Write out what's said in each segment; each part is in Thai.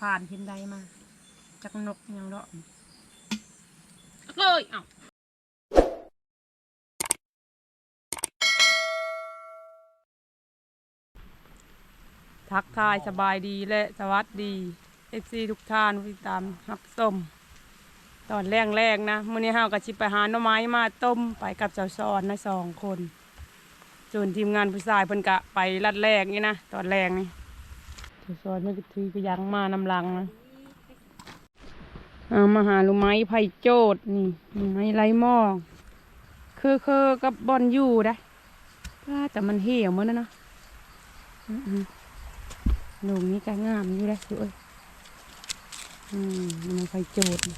ผ่านเห็นใดมาจักนกยังเลาะเลยเอ้าทักทายสบายดีและสวัสดีเอฟซีทุกท่านที่ตามรับส้มตอนแรกแรกๆนะมื้อนี้เฮาก็สิไปหาหน่อไม้มาต้มไปกับเจ้าซอนนะสองคนส่วนทีมงานผู้ชายเพิ่นกะไปรัดแรกนี่นะตอนแรกนี่เจ้า ซอนมันก็ถือกระยังมานำลังนะเอามาหาลูกไม้ไผ่โจดนี่ไม้ไรหม้อคือคือกับบอนอยู่ได้แต่มันเหี่ยวหมันนะเนาะอือๆลูกนี้ก็งามอยู่เลยด้วยอืมมันไฟโจดนี่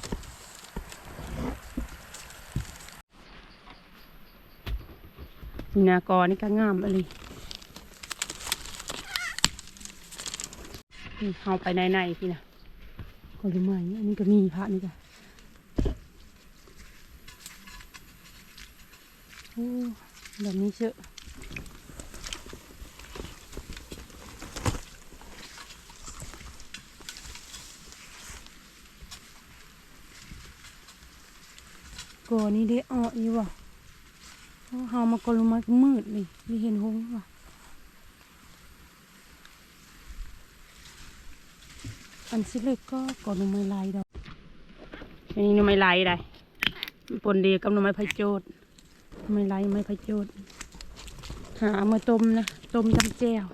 นี่นากอนี่ก็งามอะไร นี่เอาไปในในๆพี่นะก็รู้ไหมอันนี้ก็มีพระนี่ก็โอ้แบบนี้เชอะก่อนี่ได้ออกอยู่ว่ะเพราะเฮามากลงมามืดเลยไม่เห็นหงว่ะ อันสิเล็กก็ก่อนลงไม้ลายดอกอันนี้หน่อไม้ลายได้ปนเดียวกับหน่อไม้ไผ่โจดหน่อไม้ลายไม้ไผ่โจดหามาต้มนะต้มจำแจ่ว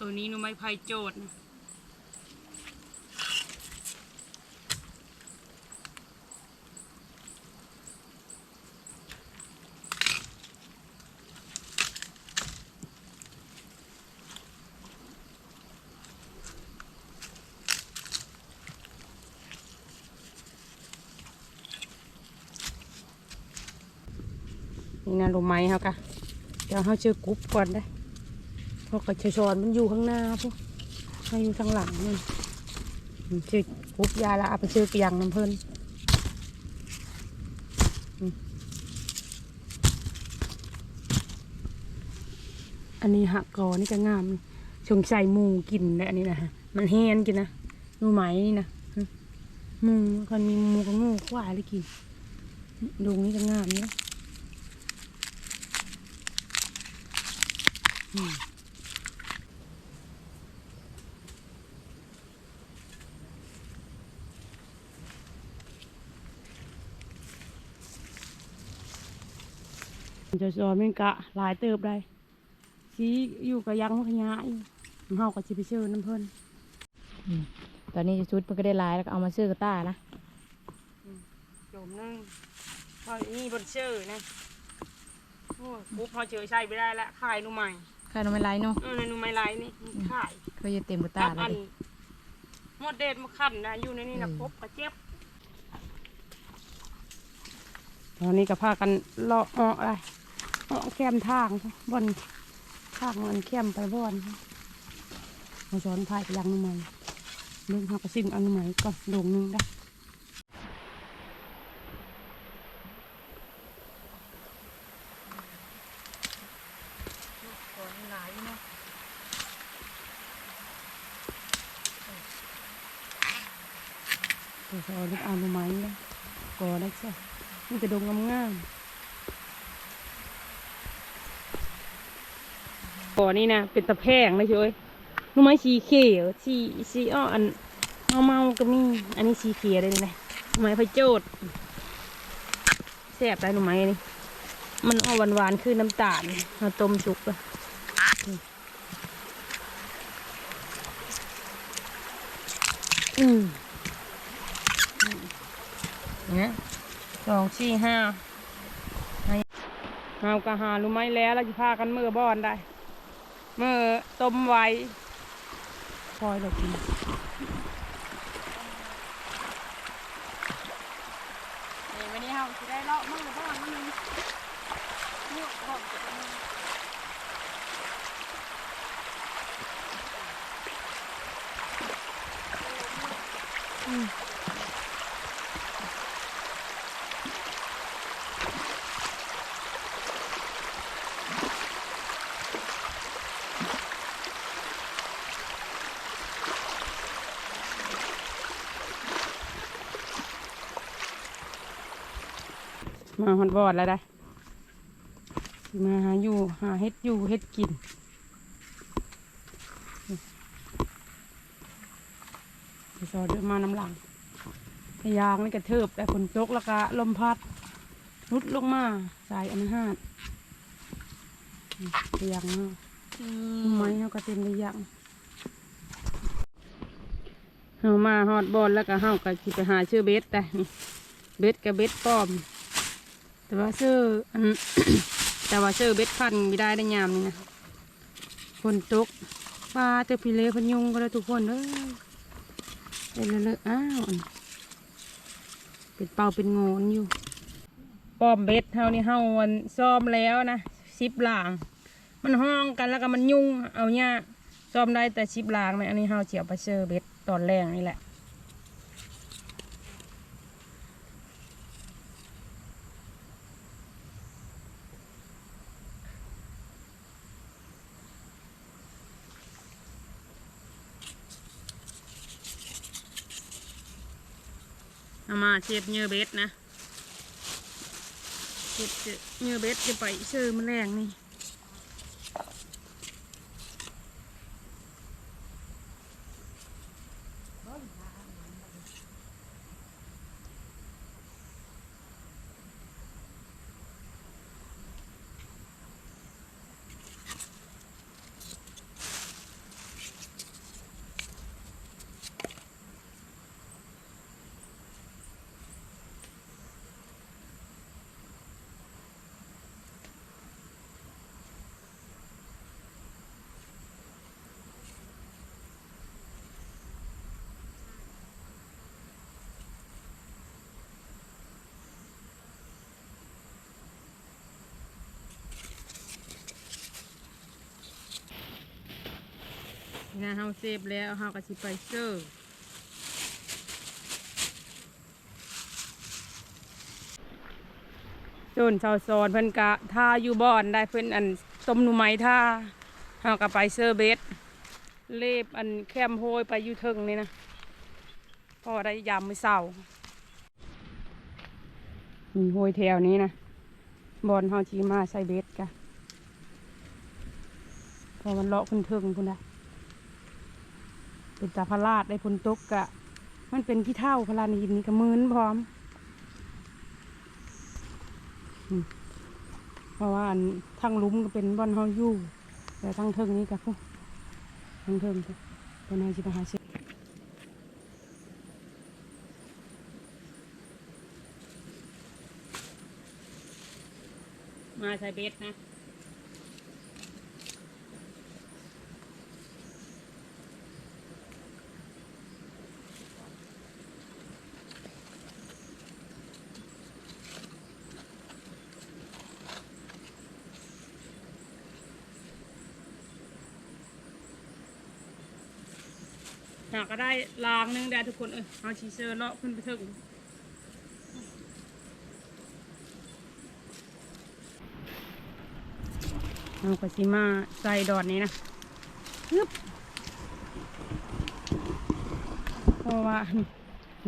ตัวนี้หน่อไม้ไผ่โจดนะ นี่นะหน่อไม้เขากะเดี๋ยวเขาเจอกรุ๊ปก่อนได้เพราะกระชอนมันอยู่ข้างหน้าพวกให้อยู่ข้างหลังนี่มันชื่อปุ๊บยาละเอาไปซื้อเปียงน้ำเพลินอันนี้หักกอนี่ก็งามชงใส่มูกินเลยอันนี้นะฮะมันแห้นกินนะดูไหมนี่นะหึหมูคนมีมูกับงูควายเลยกินดูนี่ก็งามเนี่ย จะสอนเป็นกะหลายเติบได้ชี้อยู่กับยังขยะอยู่เฮาก็สิไปเชิญน้ำเพิ่นตอนนี้ชุดมันก็ได้ลายแล้วก็เอามาซื้อกระต้านะโจมนึงพอนี่บนเชื่อนะโอ้ยปุ๊บพอเจอใช้ไม่ได้ละขายหนูใหม่ ค่าน้ำมันลายเนาะเออในหนูใหม่ไรนี่ขายเขาจะเต็มกระกัต้าบแล้อัวนดิหมดเด็ดมาขันนะอยู่ในนี่นะอืมครบกระเจ็บตอนนี้ก็พากันเลาะเออกอะไรเออกแคมทางบนทางมันแคมไปบอนมาสอนพายไปยังหนูใหม่เรื่องหากระสิ่งอันหนูใหม่ก่อนลงหนึงได้ก่อนลายเนาะ ตัวสอนลูกเอาหนูใหม่เลยก่อได้ใช่ มันจะดงงามๆก่อนี่นะเป็นตะแพงเลยช่วยหนูไม้สีเขียวสีสีอ้ออันเมาเมาๆก็มี อันนี้สีเขียวเลยนะหไม้พะโจดแซ่บได้หนูไม้นี่ มันออกหวานๆคือน้ำตาลเราต้มสุกลยอืมเนี่ย สองสี่ห้าเอากระหารู้ไหมแล้วเราจะพากันเมื่อบอนได้ เมื่อต้มไว้คอยเรากินนี้เราจะได้เลาะมือบ้างนิดนึงมือบ้างจะเป็นมือ มาฮอดบอดแล้วได้ มาหาอยู่หาเฮ็ดอยู่เฮ็ดกินไปซอเดินมาน้ำหลังพยางนี่กระเทิบแต่ฝนตกแล้วก็ลมพัดรุดลงมาสายอันห้าดพยางเนาะไม้เขาก็เต็มพยางเฮามาฮอดบอลแล้วก็เฮาก็สิไปหาชื่อเบสแต่เบสกับเบสป้อม แต่ว่าชื่ออันแต่ว่าชื่อเบ็ดคันไม่ได้ได้ยามนี่นะฝนตกปลาเตอพิเลพนยุงก็แล้วทุกคนเอ้ยเเลยเลยๆอ้าวเป็นเป่าเป็นโงนอยู่ป้อมเบ็ดเฮานี่เฮาวันซ่อมแล้วนะสิบหลาง มันห้องกันแล้วก็มันยุ่งเอาเนี่ยซ่อมได้แต่ชิบหลางนะอันนี้เฮาเจียวไปเชอเบ็ดตอนแรกนี่แหละ มาเชฟเนื้อเบ็ดนะเชฟเนื้อเบ็ดจะไปเชื่อมันแรงนี่ งานเฮาเซฟแล้วเฮาก็สิไปเซอร์จนชาวซอนเพิ่นกะท่าอยู่บ่อนได้เพิ่นอันต้มหนูไม้ท่าเฮาก็ไปเซอร์เบสเล็บอันแคมโฮยไปอยู่เทิงนี่นะพอได้ยามมื้อเช้ามีโฮยแถวนี้นะบอนเฮาชีมาใส่เบสกะพอมันเลาะขึ้นเทิงพุ่นนะ เป็นตาพลาดได้พนตกกะ มันเป็นขี้เท่าพลานหินนี่ก็มืนพร้อม เพราะว่าทั้งลุมก็เป็นบ่อนเฮาอยู่ แต่ทั้งเทิงนี้ก็พวกทั้งเทิงเป็นนายจิมหาเชมาใส่เบ็ดนะ ก็ได้ลางนึงได้ทุกคนเออเอาชีเซอร์เลาะขึ้นไปถึงเอากระชิมาใส่ดอดนี้นะฮึบเพราะว่า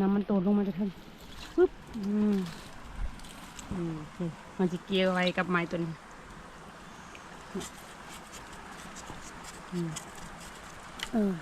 น้ำมันโตดลงมาจะถึงฮึบอืมอืมโอเคมันจะเกี่ยวไว้กับไม้ตัวนี้อืมเออ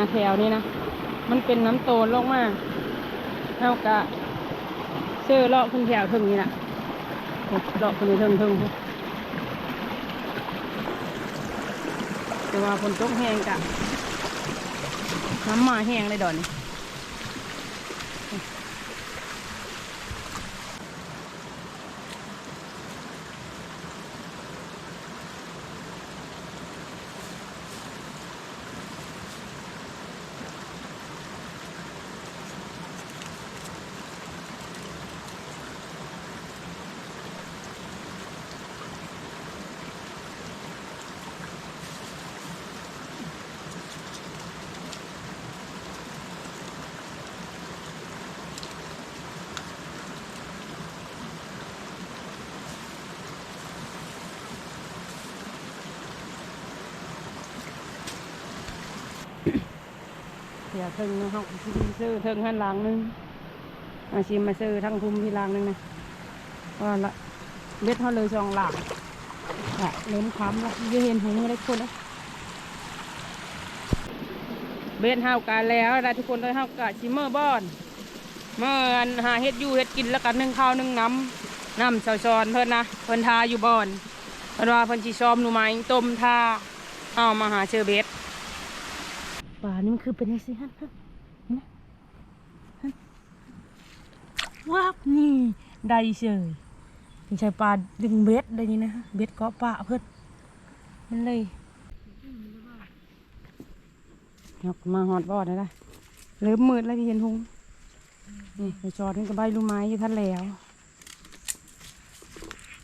นะแถวนี้นะ มันเป็นน้ำโตนลงมาเท่ากับเจอเลาะขึ้นแถวถึงนี่น่ะเลาะขึ้นไปถึงทึงแต่ว่าฝนตกแห้งกะน้ำมาแห้งเลยดอนนี้ ดี๋ยวถึงนะฮะซื้อถึงหันหลังนึงอาชิมมาซื้อทั้งคุมที่หลังนึงนะว่าละเบ็ดเขาเลยสองหลังอะเล้มค้ำละยังเห็นหงอะไรคนนะเบ็ดเฮากาแล้วนะทุกคนเลยเฮากาชิมเมอร์บอนเมื่อหาเฮ็ดอยู่เฮ็ดกินแล้วกันนึ่งข้าวนึ่งน้ำน้ำเสาซอนเพิ่นนะเพิ่นทาอยู่บอนเพิ่นว่าเพิ่นสิซ้อมหนูไหมต้มทาเอามาหาเชอเบ็ด ป่านี่มันคือเป็นยังไงฮะฮะนะฮะว้าวนี่ได้เฉยไม่ใช่ปลาดึงเบ็ดได้นี่นะฮะเบ็ดเกาะปลาเพื่อนมันเลยยกมาหอดบอดได้ละเริ่มมืดแล้วที่เห็นหงนี่ไปจอดนี่ก็ใบลูกไม้อยู่ท่านแล้ว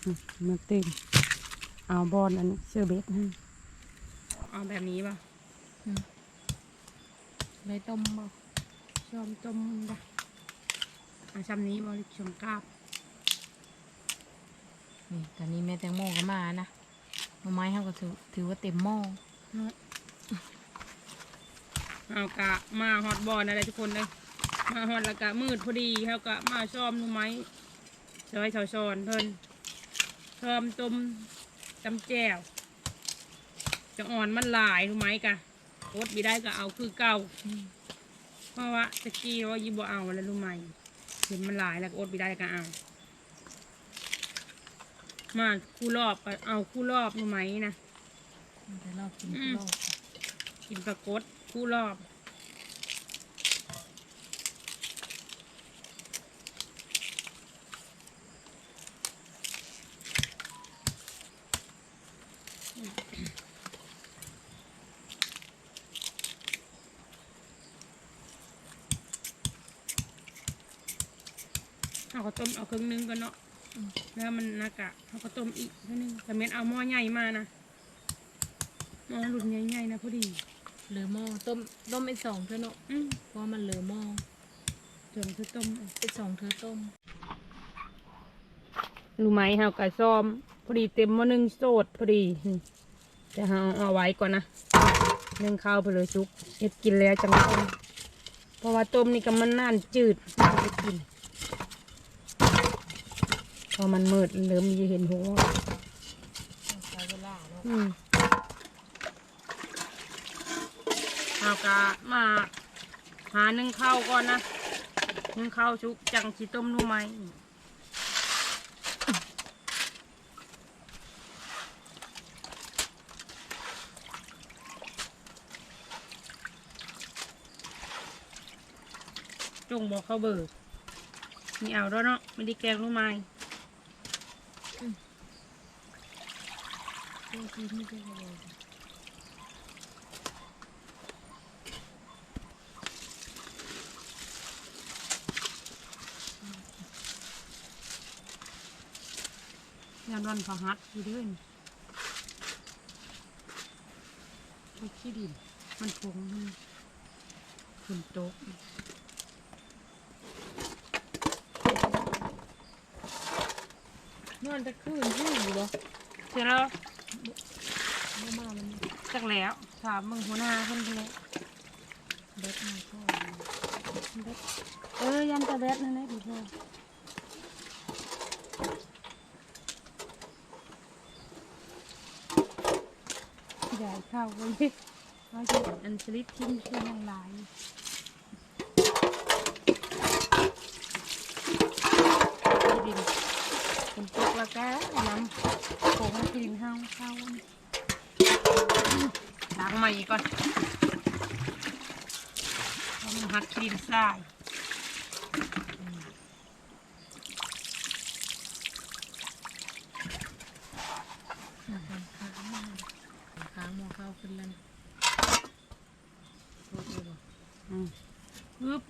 นี่มาตื่นเอาบอลอันเสื้อเบ็ดให้เอาแบบนี้ป่ะ ใบต้มบ่ชอมต้มดะอาชำนี้บริชมกราบนี่ตอนนี้แม่แตงโมก็มานะหน่อไม้เขาก็ถือถือว่าเต็มหม้อเอากะมาฮอตบอลอะไรทุกคนเลยมาฮอตแล้วกะมืดพอดีเขากะมาซ้อมหนูไม้ซอยชาวซอนเพิ่นซ้อมต้มจำแจ่วจะอ่อนมันหลายหนูไม้กะ โคตรบีได้ก็เอาคือเก่าเพราะว่าตะกี้ว่ายิบเอาแล้วรู้ไหมเห็นมันหลายแล้วก็อดบีได้ก็เอา มาคู่รอบก็เอาคู่รอบหนูไม้นะแต่รอบกินอืมรอบกินปลากดคู่รอบ เอาก็ต้มเอาครึ่งนึงก่อนเนาะแล้วมันนักอะเอาก็ต้มอีกครึ่งนึงแต่เม็ดเอาหม้อใหญ่มานะหม้อรุ่นใหญ่ๆนะพอดีเหลือหม้อต้มต้มเป็นสองเท่าเนาะอืมเพราะว่ามันเหลือหม้อส่วนคือต้มเป็นสองเธอต้มรู้ไหมเฮากะซ้อม พอดีเต็มหม้อหนึ่งโสดพอดีนี่จะเฮาเอาไว้ก่อนนะนึ่งข้าวไปเลยซุกเฮ็ดกินแล้วจังต้มเพราะว่าต้มนี่ก็มันน่านจืดไม่ได้กิน พอมันมืดเริ่มมีเห็นหัวใช้เวลาเนาะอืมเอากะมาหานึ่งข้าวก่อนนะนึ่งข้าวชุกจังสิต้มรู้ไหมจงบอกเขาเบิกมีเอาแล้วเนาะไม่ได้แกงรู้ไหม ตัวที่ไม่ได้เล ยยานวันพหัสอยู่เด้วยไปขี้ดิน มันพงมันฝนตกนอนตะคืนที่อยู่บ่เสร็จแล้ว บ่มามันจักแล้วถามมึงหัวหน้าคนเดียวเบ็ดมาพ่อเบ็ดเอ้ยยันจะเบ็ดนั่นแหละพี่พ่อใหญ่ข้าวไปเลยวจะอันสลิปทิ้งเพื่อนยังหลายดินเป็นพวกละแกน้ำ ข้าล้างใหม่ก่อนเอามาหัดดินทรายค้างหมอเข้าขึ้นแล้วนะโทษเลยบ่อืมปึ๊บ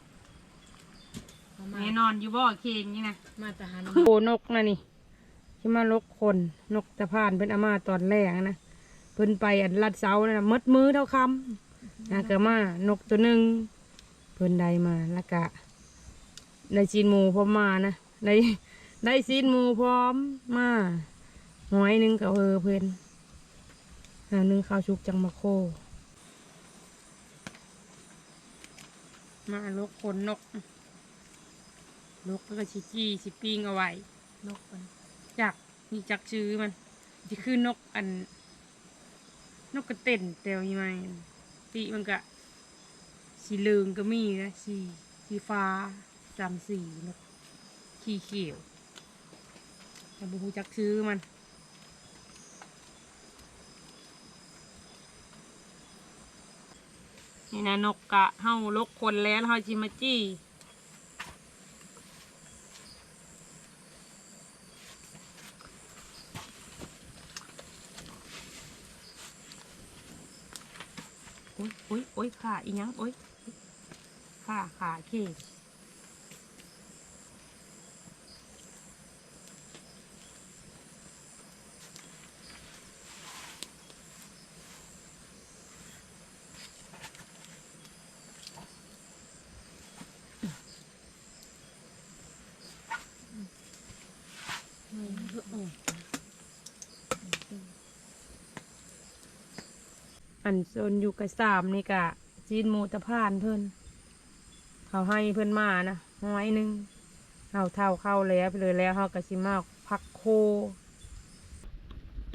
เอามาแน่นอนอยู่บ่อเคงนี่นะ มาแต่หาหนมโอ้นกนะนี่ ที่มาลกคนนกตะพานเป็นอามาตอนแรกนะเพิ่นไปอันลัดเสานะมดมือเท่าคำนะก็มานกตัวหนึ่งเพิ่นได้มาแล้วก็ได้ซีนหมูพร้อมมานะได้ได้ซีนหมูพร้อมมาหอยหนึ่งกับเออเพิ่นอันหนึ่งข้าวชุกจังมาโค มาลกคนนก นกแล้วก็ชิจี้ชิปิ้งเอาไว้นกมัน จักมีจักชื่อมันจะคือนกอัน นกกระเต้นเตียวยี่ไหมปีมันก็สีเหลืองก็มีนะสีสีฟ้าสามสีนกขี้เขียวแต่บุหูจักชื่อมันนี่นะนกกะเฮาลกคนแล้วเฮาจิมาจี้ โอ้ย โอ้ยโอ้ยขาอีหยังโอ้ยขาขาเคอันโซนอยู่กับสามนี่กะ จีนหมูตะพานเพิ่นเขาให้เพิ่นมานะห้อยหนึ่งเอาเท่าเข้าแล้วไปเลยแล้วเขาก็สิมากพักโค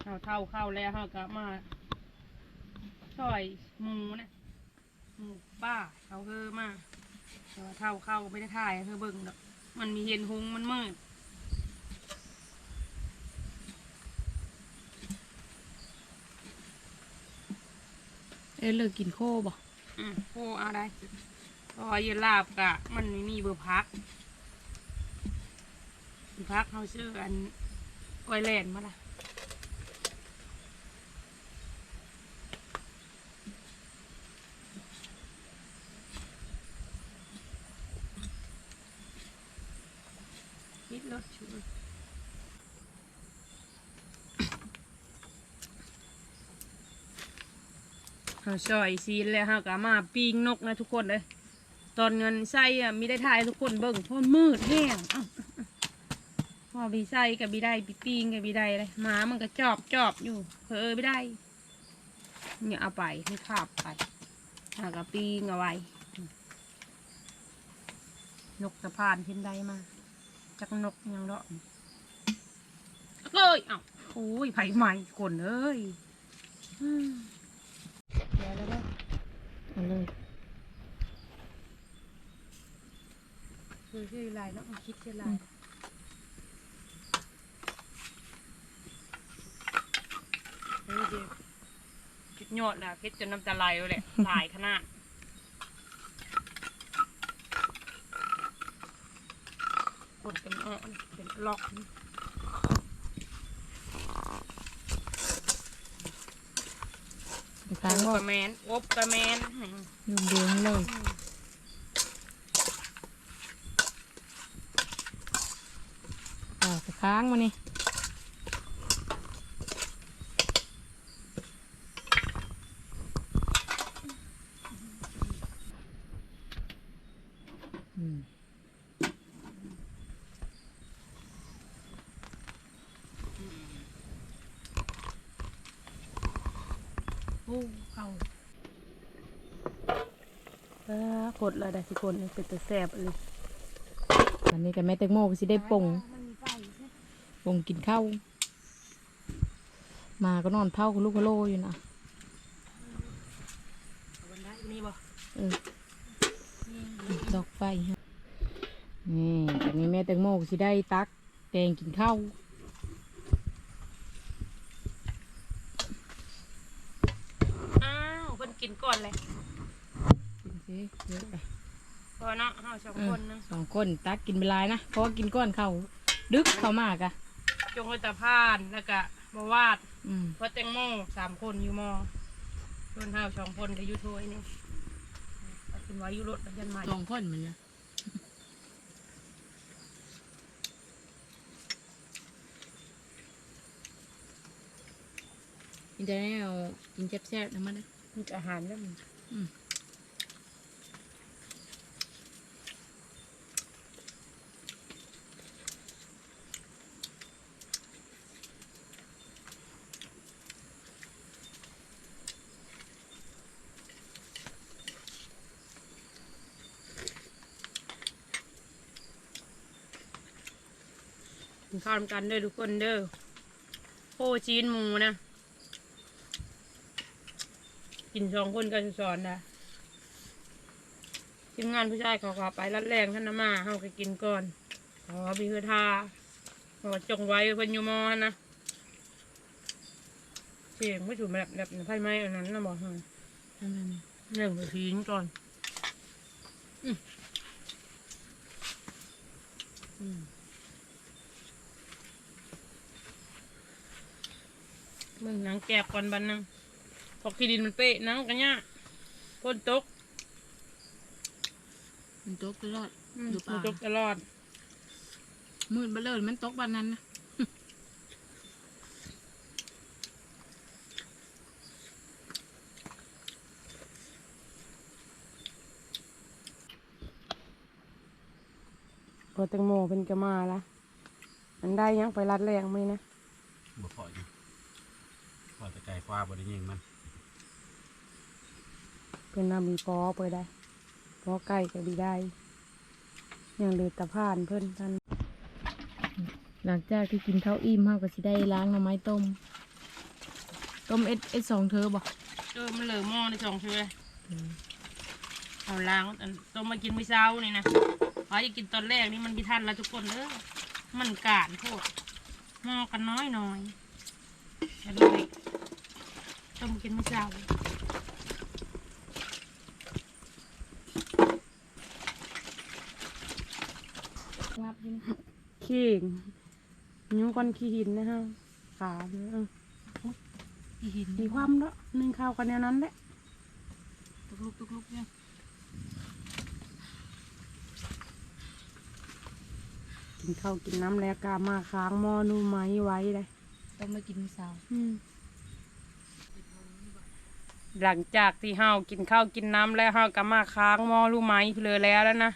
เอาเท่าเข้าแล้วเขาก็มาช่อยหมูนะหมูป้าเขาเฮอมาแต่ว่าเท่าเข้าไม่ได้ถ่ายให้เธอเบิ่งดอกมันมีเห็นหงมันมืดเอ้ยเลิกกินโคบ่ อืมโอ้เอาได้พราะว่าเยลาบกะ มันไม่มีเบอร์พักพักเขาชื่ออันก้อยแลนมาละนิดรถชู เขาซอยซีนแล้วเขาก็มาปีงนกนะทุกคนเลยตอนเงินใส่อะมีได้ถ่ายทุกคนเบิ่งเพราะมืดแห้งอ้าพอบีใส่กับบีได้บีปีงกับบีได้เลยหมามันก็จอบจอบอยู่เพอไม่ได้เนี่ยเอาไปไม่ขาบไปหากับปีงเอาไว้นกสะพานขึ้นได้มาจักนกยังเลาะเอ้ยเอ้าโอ้ยไผ่ใหม่คนเอ้ยอ ดี๋ยวแล้วเด้อเอาเลยคือชื่ออะไรเนาะมันคิดชื่ออะไรเฮ้ยเดี๋ยวคิดยอดนะคิดจนน้ำตาไหลเลยแหละหลายขนาดกดเป็นอ่อนเป็นล็อก ไปค้าง อบ บ่ กระแมนอบกระแมนยืมเดืองเลยต่อไปค้างมานี่อืม โอ้เข้า เออกดลยได้สิคนเป็นตัวแสบเลยวันนี้กับแม่แตงโมก็สิได้ปงปงกินข้าวมาก็นอนเท่ากับลูกกะโลอยู่นะวันได้นี่บ่เออดอกไฟนี่จากนี้แม่แตงโมก็สิได้ตักแกงกินข้าว อนเลย กินสิเยอะไป พอเนาะเฮาสองคนนะสองคนตักกินเวลายนะเพราะว่ากินก้อนเขาดึกเข้ามากอะจงไว้ตะพานแล้วก็บวาดอืม พอแตงโมสามคนอยู่มอส่วนเฮาสองคนก็อยู่ถ้วยนี่เอาขึ้นไว้อยู่รถแล้วยันใหม่สองคนเหมือนกันกินจะได้เอากินแซ่บๆนะมันนะมีอาหารแล้วมันอืม ข้าวกันเด้อทุกคนเด้อโคจีนหมูนะ กินสองคนก็จะสอนนะทีมงานผู้ชายขาขอไปรัดแรงท่านนะมาเฮาก็กินก่อนขอบีเฮือทาขอจงไว้เพิ่นอยู่มอนะเสียงไม่ถูกแบบแบบไฟไหม้อันนั้นนะบอกให้นั่นน่ะเรื่องไปทิ้งก่อน อืมอืม มึงหนังแกบก่อนบันนังพอกที่ดินมันเป๊ะหนังกันเนี่ยพ่นตกมันตกตลอดอืมอยู่ป่ามันตกตลอด มืดเบลอมันตกบ้านนั้นนะพอแตงโมเป็นกระมาละมันได้ยังไปรัดแรงไหมนะ บ่พออยู่ พอแต่ไก่ฟ้าบ่ได้ยิงมันเป็นนามีปอไปได้ปอไก่ก็ดีได้ยังเหลือแตะผ่านเพิ่นท่านหลังจากที่กินข้าวอิ่มเฮาก็สิได้ล้างหน่อไม้ต้ม ต้มเอสเอสสองเธอบ่เออมันเหลือหม้อในสองเชือเอาล้างอันต้มมากินมื้อเช้านี่นะพอจะกินตอนแรกนี่มันพิทันแล้วทุกคนเออมันกาดโพดหม้อกันน้อยหน่อยจะเลย ต้มกินมื้อเช้างับยู่นขี้งนิ้วก้อนขี้หินนะฮะขาเนออีหินมีความเนาะนึ่งข้าวกันแนวนั้นแหละตุกลุกตุกลุกเนี่ยกินข้าวกินน้ำแล้วกามาค้างหม้อนูไม้ไว้เลยต้มมากินมื้อเช้า หลังจากที่เฮากินข้าวกินน้ำแล้วเฮาก็มาค้างหม้อลูกไม้เพลอแล้วแล้วนะ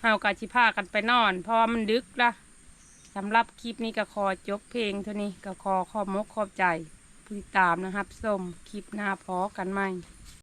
เฮากะชิพากันไปนอน เพราะว่ามันดึกละสำหรับคลิปนี้ก็ขอจบเพลงเท่านี้ก็ขอขอบมกขอบใจผู้ติดตามนะครับส้มคลิปหน้าพอกันใหม่